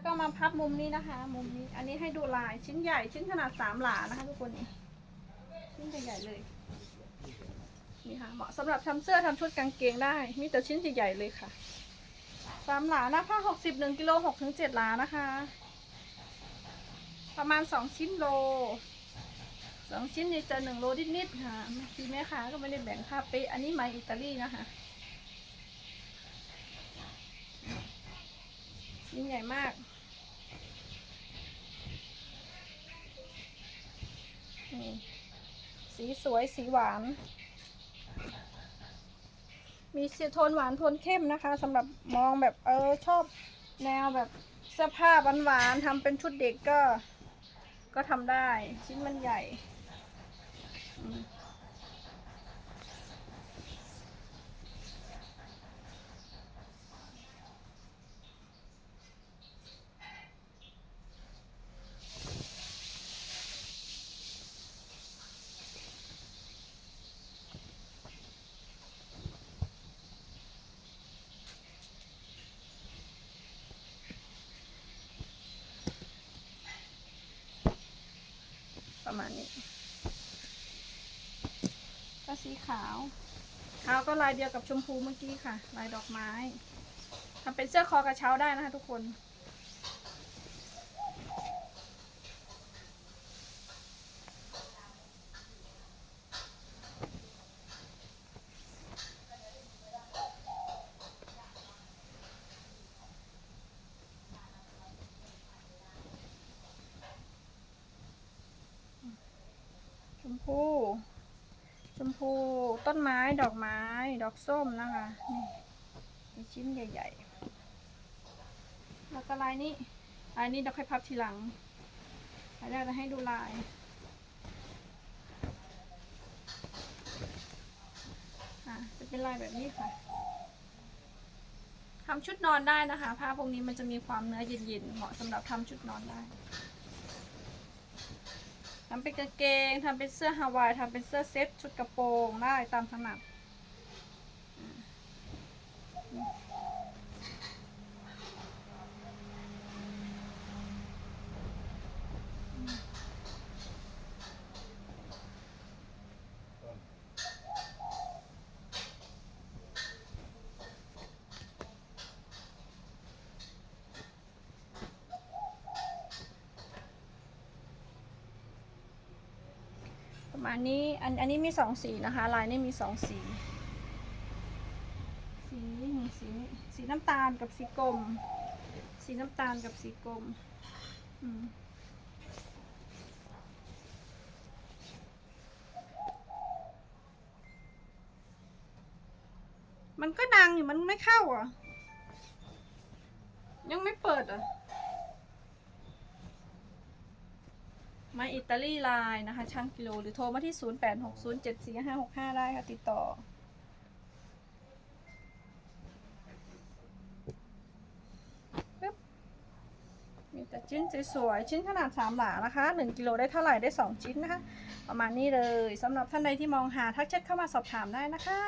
แล้วก็มาพับมุมนี้นะคะ มุมนี้ อันนี้ให้ดูลายชิ้นใหญ่ชิ้นขนาดสามหลานะคะทุกคนนี่ชิ้นใหญ่ๆเลยนี่ค่ะเหมาะสำหรับทำเสื้อทำชุดกางเกงได้ มีแต่ชิ้นใหญ่ๆเลยค่ะสามหลานะผ้าหกสิบหนึ่งกิโลหกถึงเจ็ดหลานะคะ ประมาณสองชิ้นโลสองชิ้นนี่จะหนึ่งโลนิดๆค่ะพี่แม่ค้าก็ไม่ได้แบ่งค่าเป๊ะอันนี้ไหมอิตาลีนะคะชิ้นใหญ่มาก นี่ สีสวยสีหวาน มีสีโทนหวานโทนเข้มนะคะสำหรับมองแบบเออชอบแนวแบบเสื้อผ้าหวานๆทำเป็นชุดเด็กก็ ก็ทำได้ชิ้นมันใหญ่ ประมาณนี้ ก็สีขาวขาวก็ลายเดียวกับชมพูเมื่อกี้ค่ะ ลายดอกไม้ทำเป็นเสื้อคอกระเช้าได้นะคะทุกคน มพู ชมพู ต้นไม้ ดอกไม้ ดอกส้มนะคะ นี่มีชิ้นใหญ่ ๆ แล้วก็ลายนี้ลายนี้เราค่อยพับทีหลังลายแรกจะให้ดูลาย อะ จะเป็นลายแบบนี้ค่ะทำชุดนอนได้นะคะ ผ้าพวกนี้มันจะมีความเนื้อเย็นๆ เหมาะสำหรับทำชุดนอนได้ ทำเป็นกางเกงทำเป็นเสื้อฮาวายทำเป็นเสื้อเซ็ตชุดกระโปรงได้ตามถนัด ประมาณนี้อันอันนี้มีสองสีนะคะ ลายนี้มีสองสี สีนี่สีนี้สีน้ำตาลกับสีกรมสีน้ำตาลกับสีกรมอืมมันก็ดังอยู่มันไม่เข้าอะ ยังไม่เปิดอะ มาอิตาลีไลน์นะคะ ช่างกิโล หรือโทรมาที่ 0860745565 ได้ค่ะ ติดต่อปึ๊บมีแต่ชิ้นสวยๆชิ้นขนาด 3 หลานะคะ 1 กิโลได้เท่าไหร่ได้ 2 ชิ้นนะคะ ประมาณนี้เลยสำหรับท่านใดที่มองหาทักแชทเข้ามาสอบถามได้นะคะ